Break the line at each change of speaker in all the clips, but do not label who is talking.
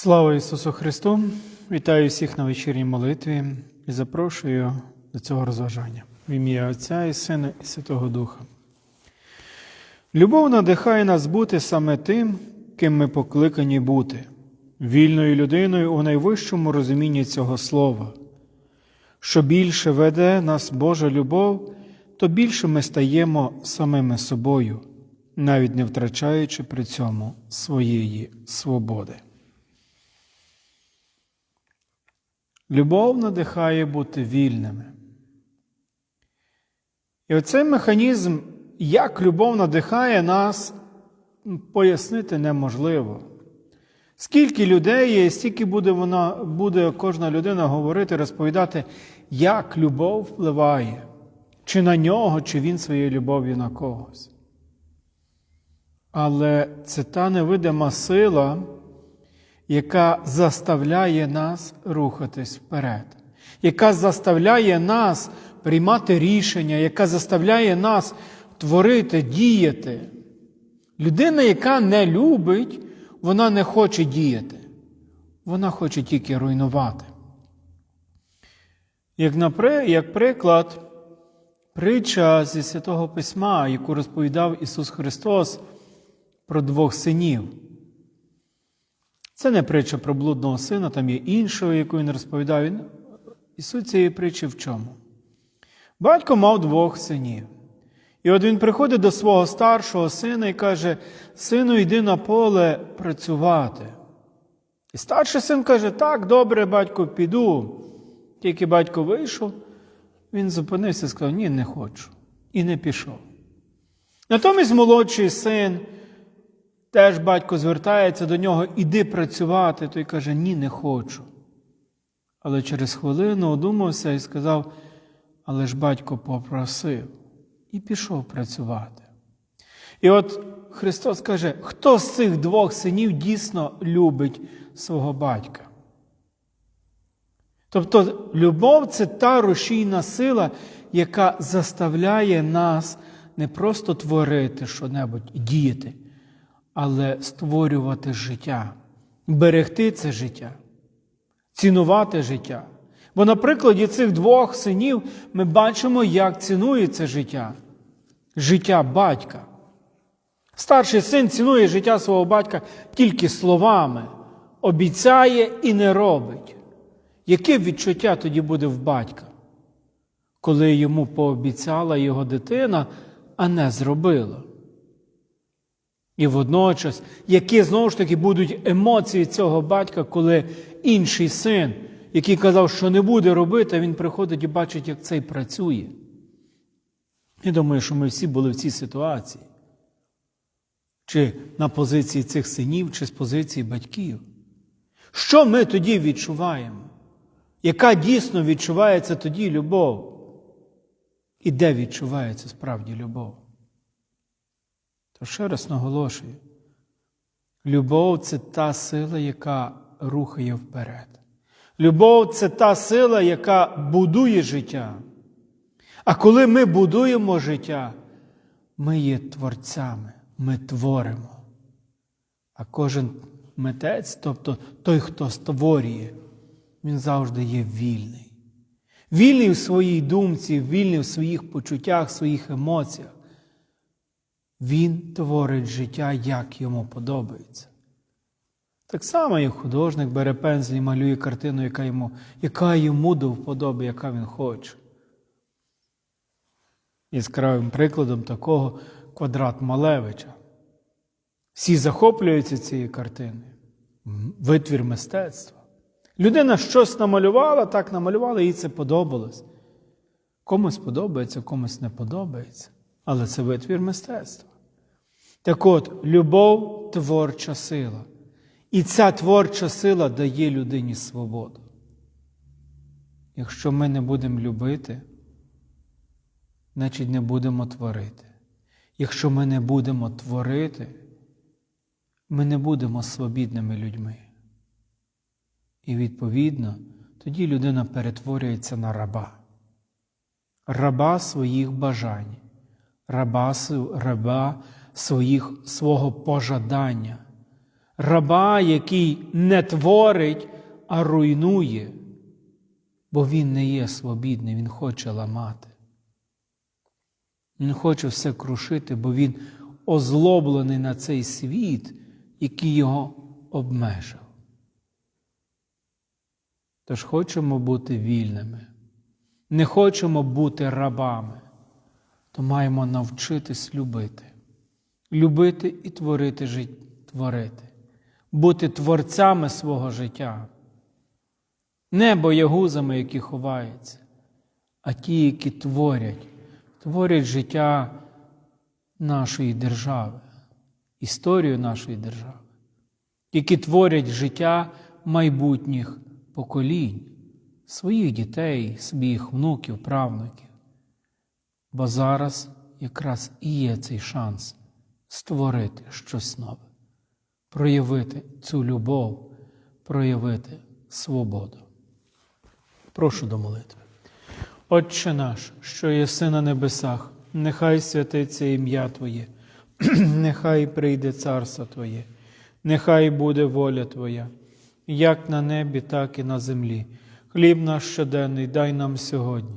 Слава Ісусу Христу! Вітаю всіх на вечірній молитві і запрошую до цього розважання в ім'я Отця і Сина і Святого Духа. Любов надихає нас бути саме тим, ким ми покликані бути, вільною людиною у найвищому розумінні цього слова. Що більше веде нас Божа любов, то більше ми стаємо самими собою, навіть не втрачаючи при цьому своєї свободи. Любов надихає бути вільними. І оцей механізм, як любов надихає нас, пояснити неможливо. Скільки людей є, стільки буде вона, буде кожна людина говорити, розповідати, як любов впливає, чи на нього, чи він своєю любов'ю на когось. Але це та невидима сила, яка заставляє нас рухатись вперед, яка заставляє нас приймати рішення, яка заставляє нас творити, діяти. Людина, яка не любить, вона не хоче діяти, вона хоче тільки руйнувати. Як, як приклад, притча зі Святого Письма, яку розповідав Ісус Христос про двох синів. Це не притча про блудного сина, там є іншого, яку він розповідав. Він... І суть цієї притчі в чому? Батько мав двох синів. І от він приходить до свого старшого сина і каже: Сину, йди на поле працювати. І старший син каже: Так, добре, батько, піду. Тільки батько вийшов, він зупинився і сказав: Ні, не хочу. І не пішов. Натомість молодший син. Теж батько звертається до нього, іди працювати. Той каже, ні, не хочу. Але через хвилину одумався і сказав, але ж батько попросив і пішов працювати. І от Христос каже, хто з цих двох синів дійсно любить свого батька? Тобто любов це та рушійна сила, яка заставляє нас не просто творити що-небудь, діяти але створювати життя, берегти це життя, цінувати життя. Бо на прикладі цих двох синів ми бачимо, як цінується життя, життя батька. Старший син цінує життя свого батька тільки словами, обіцяє і не робить. Яке відчуття тоді буде в батька, коли йому пообіцяла його дитина, а не зробила? І водночас, які знову ж таки будуть емоції цього батька, коли інший син, який казав, що не буде робити, він приходить і бачить, як цей працює. Я думаю, що ми всі були в цій ситуації. Чи на позиції цих синів, чи з позиції батьків. Що ми тоді відчуваємо? Яка дійсно відчувається тоді любов? І де відчувається справді любов? То ще раз наголошую, любов це та сила, яка рухає вперед. Любов це та сила, яка будує життя. А коли ми будуємо життя, ми є творцями, ми творимо. А кожен митець, тобто той, хто створює, він завжди є вільний. Вільний в своїй думці, вільний в своїх почуттях, своїх емоціях. Він творить життя, як йому подобається. Так само, як художник бере пензлі і малює картину, яка йому яка йому до вподоби, яка він хоче. Яскравим прикладом такого квадрат Малевича. Всі захоплюються цією картиною. Витвір мистецтва. Людина щось намалювала, так намалювала, їй це подобалось. Комусь подобається, комусь не подобається. Але це витвір мистецтва. Так от, любов творча сила. І ця творча сила дає людині свободу. Якщо ми не будемо любити, значить не будемо творити. Якщо ми не будемо творити, ми не будемо свобідними людьми. І відповідно, тоді людина перетворюється на раба, раба своїх бажань раба, раба своїх, свого пожадання, раба, який не творить, а руйнує, бо він не є свобідний, він хоче ламати. Він хоче все крушити, бо він озлоблений на цей світ, який його обмежив. Тож хочемо бути вільними, не хочемо бути рабами, то маємо навчитись любити, любити і творити жит- творити, бути творцями свого життя, не боягузами, які ховаються, а ті, які творять, творять життя нашої держави, історію нашої держави, які творять життя майбутніх поколінь, своїх дітей, своїх внуків, правнуків. Бо зараз якраз і є цей шанс створити щось нове, проявити цю любов, проявити свободу. Прошу до молитви. Отче наш, що єси на небесах, нехай святиться ім'я Твоє, нехай прийде царство Твоє, нехай буде воля Твоя, як на небі, так і на землі. Хліб наш щоденний дай нам сьогодні,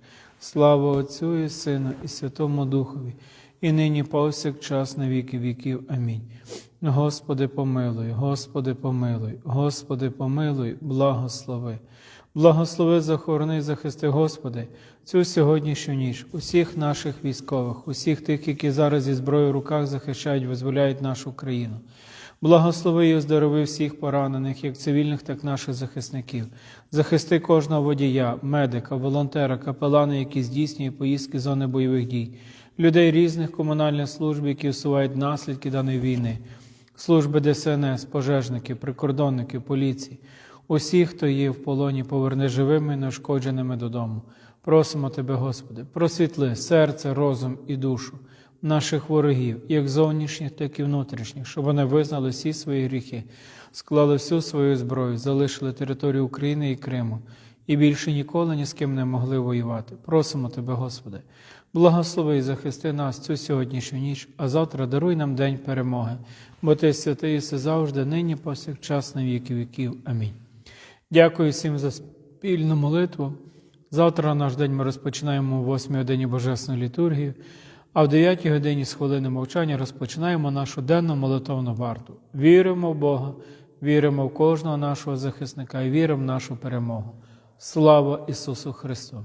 Слава Отцю і Сину, і Святому Духові, і нині повсякчас на віки віків. Амінь. Господи, помилуй, Господи, помилуй, Господи, помилуй, благослови. Благослови, захорони, захисти, Господи, цю сьогоднішню ніч, усіх наших військових, усіх тих, які зараз зі зброєю в руках захищають, визволяють нашу країну. Благослови і оздорови всіх поранених, як цивільних, так і наших захисників. Захисти кожного водія, медика, волонтера, капелана, які здійснюють поїздки зони бойових дій, людей різних комунальних служб, які усувають наслідки даної війни, служби ДСНС, пожежників, прикордонників, поліції. Усіх, хто є в полоні, поверни живими і неушкодженими додому. Просимо Тебе, Господи, просвітли серце, розум і душу наших ворогів, як зовнішніх, так і внутрішніх, щоб вони визнали всі свої гріхи, склали всю свою зброю, залишили територію України і Криму і більше ніколи ні з ким не могли воювати. Просимо Тебе, Господи, благослови і захисти нас цю сьогоднішню ніч, а завтра даруй нам день перемоги, бо Ти святий єси завжди, нині повсякчас на віки віків. Амінь. Дякую всім за спільну молитву. Завтра наш день ми розпочинаємо о 8 годині Божественної літургії, а в 9 годині з хвилини мовчання розпочинаємо нашу денну молитовну варту. Віримо в Бога, віримо в кожного нашого захисника і віримо в нашу перемогу. Слава Ісусу Христу!